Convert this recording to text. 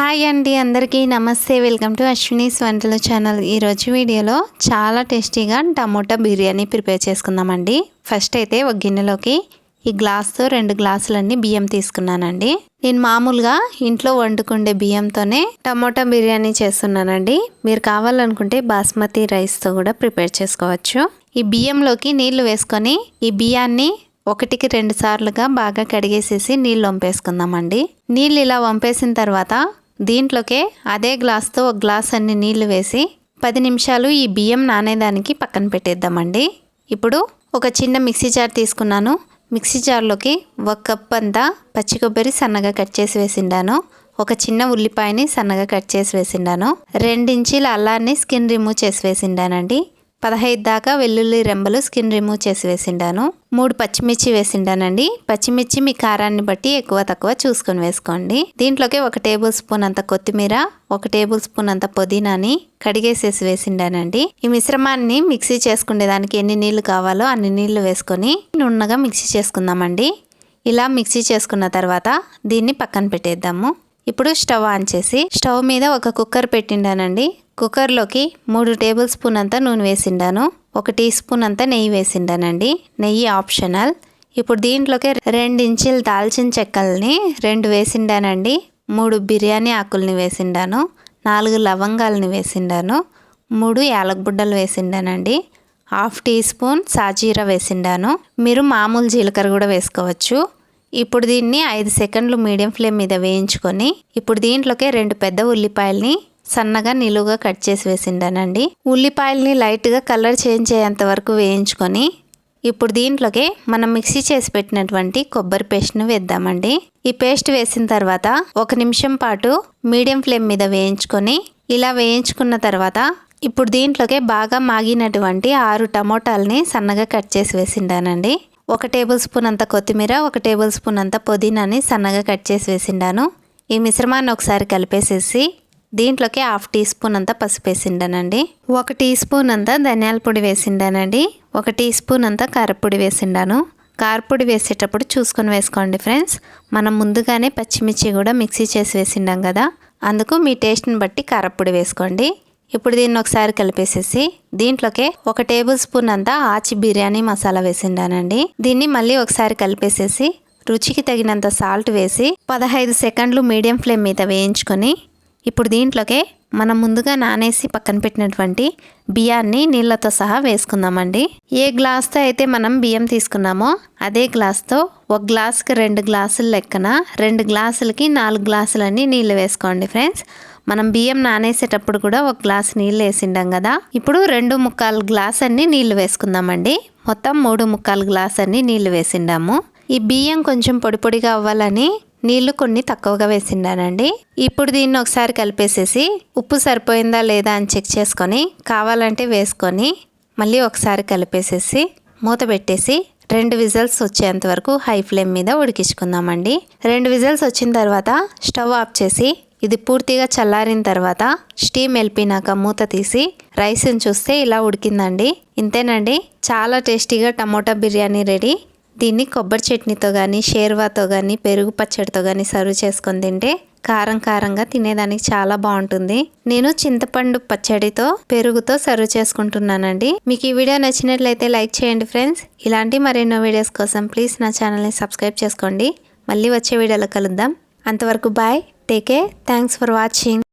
Hi అండి అందరికీ నమస్తే. వెల్కమ్ టు అశ్వినీస్ వంటల ఛానల్. ఈరోజు వీడియోలో చాలా టేస్టీగా టమోటా బిర్యానీ ప్రిపేర్ చేసుకుందామండి. ఫస్ట్ అయితే ఒక గిన్నెలోకి ఈ గ్లాస్తో రెండు గ్లాసులన్నీ బియ్యం తీసుకున్నానండి. నేను మామూలుగా ఇంట్లో వండుకుండే బియ్యంతోనే టమోటా బిర్యానీ చేస్తున్నానండి. మీరు కావాలనుకుంటే బాస్మతి రైస్తో కూడా ప్రిపేర్ చేసుకోవచ్చు. ఈ బియ్యంలోకి నీళ్ళు వేసుకొని ఈ బియ్యాన్ని ఒకటికి రెండు సార్లుగా బాగా కడిగేసేసి నీళ్ళు వంపేసుకుందామండి. నీళ్ళు ఇలా వంపేసిన తర్వాత దీంట్లోకే అదే గ్లాస్తో ఒక గ్లాస్ అన్ని నీళ్ళు వేసి పది నిమిషాలు ఈ బియ్యం నానేదానికి పక్కన పెట్టేద్దామండి. ఇప్పుడు ఒక చిన్న మిక్సీ జార్ తీసుకున్నాను. మిక్సీ జార్లోకి ఒక కప్ అంతా పచ్చి కొబ్బరి సన్నగా కట్ చేసి వేసిండాను. ఒక చిన్న ఉల్లిపాయని సన్నగా కట్ చేసి వేసిండాను. రెండించీల అల్లాన్ని స్కిన్ రిమూవ్ చేసి వేసిండానండి. పదహైదు దాకా వెల్లుల్లి రెంబలు స్కిన్ రిమూవ్ చేసి వేసిండాను. మూడు పచ్చిమిర్చి వేసిండానండి. పచ్చిమిర్చి మీ కారాన్ని బట్టి ఎక్కువ తక్కువ చూసుకొని వేసుకోండి. దీంట్లోకి ఒక టేబుల్ స్పూన్ అంత కొత్తిమీర ఒక టేబుల్ స్పూన్ అంత పుదీనాని కడిగేసేసి వేసిండానండి. ఈ మిశ్రమాన్ని మిక్సీ చేసుకునేదానికి ఎన్ని నీళ్ళు కావాలో అన్ని నీళ్ళు వేసుకొని నున్నగా మిక్సీ చేసుకుందామండి. ఇలా మిక్సీ చేసుకున్న తర్వాత దీన్ని పక్కన పెట్టేద్దాము. ఇప్పుడు స్టవ్ ఆన్ చేసి స్టవ్ మీద ఒక కుక్కర్ పెట్టిండానండి. కుక్కర్లోకి మూడు టేబుల్ స్పూన్ అంతా నూనె వేసిండాను. ఒక టీ స్పూన్ అంతా నెయ్యి వేసిండానండి. నెయ్యి ఆప్షనల్. ఇప్పుడు దీంట్లోకి రెండు ఇంచుల దాల్చిన చెక్కల్ని రెండు వేసిండానండి. మూడు బిర్యానీ ఆకుల్ని వేసిండాను. నాలుగు లవంగాలని వేసిండాను. మూడు యాలకబుడ్డలు వేసిండానండి. హాఫ్ టీ స్పూన్ సాజీరా వేసిండాను. మీరు మామూలు జీలకర్ర కూడా వేసుకోవచ్చు. ఇప్పుడు దీన్ని ఐదు సెకండ్లు మీడియం ఫ్లేమ్ మీద వేయించుకొని ఇప్పుడు దీంట్లోకి రెండు పెద్ద ఉల్లిపాయల్ని సన్నగా నిలువుగా కట్ చేసి వేసిండానండి. ఉల్లిపాయల్ని లైట్గా కలర్ చేంజ్ అయ్యేంత వరకు వేయించుకొని ఇప్పుడు దీంట్లోకి మనం మిక్సీ చేసి పెట్టినటువంటి కొబ్బరి పేస్ట్ను వేద్దామండి. ఈ పేస్ట్ వేసిన తర్వాత ఒక నిమిషం పాటు మీడియం ఫ్లేమ్ మీద వేయించుకొని ఇలా వేయించుకున్న తర్వాత ఇప్పుడు దీంట్లోకి బాగా మాగినటువంటి ఆరు టమోటాలని సన్నగా కట్ చేసి వేసిండానండి. ఒక టేబుల్ స్పూన్ అంత కొత్తిమీర ఒక టేబుల్ స్పూన్ అంత పుదీనాని సన్నగా కట్ చేసి వేసిండాను. ఈ మిశ్రమాన్ని ఒకసారి కలిపేసేసి దీంట్లోకి హాఫ్ టీ స్పూన్ అంతా పసుపు వేసిండానండి. ఒక టీ స్పూన్ అంతా ధనియాల పొడి వేసిండానండి. ఒక టీ స్పూన్ అంతా కారపొడి వేసిండాను. కారపొడి వేసేటప్పుడు చూసుకొని వేసుకోండి ఫ్రెండ్స్. మనం ముందుగానే పచ్చిమిర్చి కూడా మిక్సీ చేసి వేసిండాం కదా. అందుకు మీ టేస్ట్ని బట్టి కారపొడి వేసుకోండి. ఇప్పుడు దీన్ని ఒకసారి కలిపేసేసి దీంట్లోకే ఒక టేబుల్ స్పూన్ అంతా ఆచి బిర్యానీ మసాలా వేసిండానండి. దీన్ని మళ్ళీ ఒకసారి కలిపేసేసి రుచికి తగినంత సాల్ట్ వేసి పదహైదు సెకండ్లు మీడియం ఫ్లేమ్ మీద వేయించుకొని ఇప్పుడు దీంట్లోకే మనం ముందుగా నానేసి పక్కన పెట్టినటువంటి బియ్యాన్ని నీళ్ళతో సహా వేసుకుందామండి. ఏ గ్లాస్తో అయితే మనం బియ్యం తీసుకున్నామో అదే గ్లాస్తో ఒక గ్లాస్కి రెండు గ్లాసులు లెక్కన రెండు గ్లాసులకి నాలుగు గ్లాసులన్నీ నీళ్ళు వేసుకోండి ఫ్రెండ్స్. మనం బియ్యం నానేసేటప్పుడు కూడా ఒక గ్లాస్ నీళ్ళు వేసిండాం కదా. ఇప్పుడు రెండు ముక్కాలు గ్లాస్ అన్ని నీళ్ళు వేసుకుందామండి. మొత్తం మూడు ముక్కాలు గ్లాస్ అన్ని నీళ్ళు వేసిండాము. ఈ బియ్యం కొంచెం పొడి పొడిగా అవ్వాలని నీళ్ళు కొన్ని తక్కువగా వేసిండానండి. ఇప్పుడు దీన్ని ఒకసారి కలిపేసేసి ఉప్పు సరిపోయిందా లేదా అని చెక్ చేసుకొని కావాలంటే వేసుకొని మళ్ళీ ఒకసారి కలిపేసేసి మూత పెట్టేసి రెండు విజల్స్ వచ్చేంత వరకు హై ఫ్లేమ్ మీద ఉడికించుకుందామండి. రెండు విజల్స్ వచ్చిన తర్వాత స్టవ్ ఆఫ్ చేసి ఇది పూర్తిగా చల్లారిన తర్వాత స్టీమ్ వెళ్ళిపోయినాక మూత తీసి రైస్ని చూస్తే ఇలా ఉడికిందండి. ఇంతేనండి. చాలా టేస్టీగా టమోటా బిర్యానీ రెడీ. దీన్ని కొబ్బరి చట్నీతో కానీ షేర్వాతో కానీ పెరుగు పచ్చడితో కానీ సర్వ్ చేసుకొని తింటే కారం కారంగా తినేదానికి చాలా బాగుంటుంది. నేను చింతపండు పచ్చడితో పెరుగుతో సర్వ్ చేసుకుంటున్నానండి. మీకు ఈ వీడియో నచ్చినట్లయితే లైక్ చేయండి ఫ్రెండ్స్. ఇలాంటి మరెన్నో వీడియోస్ కోసం ప్లీజ్ నా ఛానల్ని సబ్స్క్రైబ్ చేసుకోండి. మళ్ళీ వచ్చే వీడియోలో కలుద్దాం. అంతవరకు bye take care thanks for watching.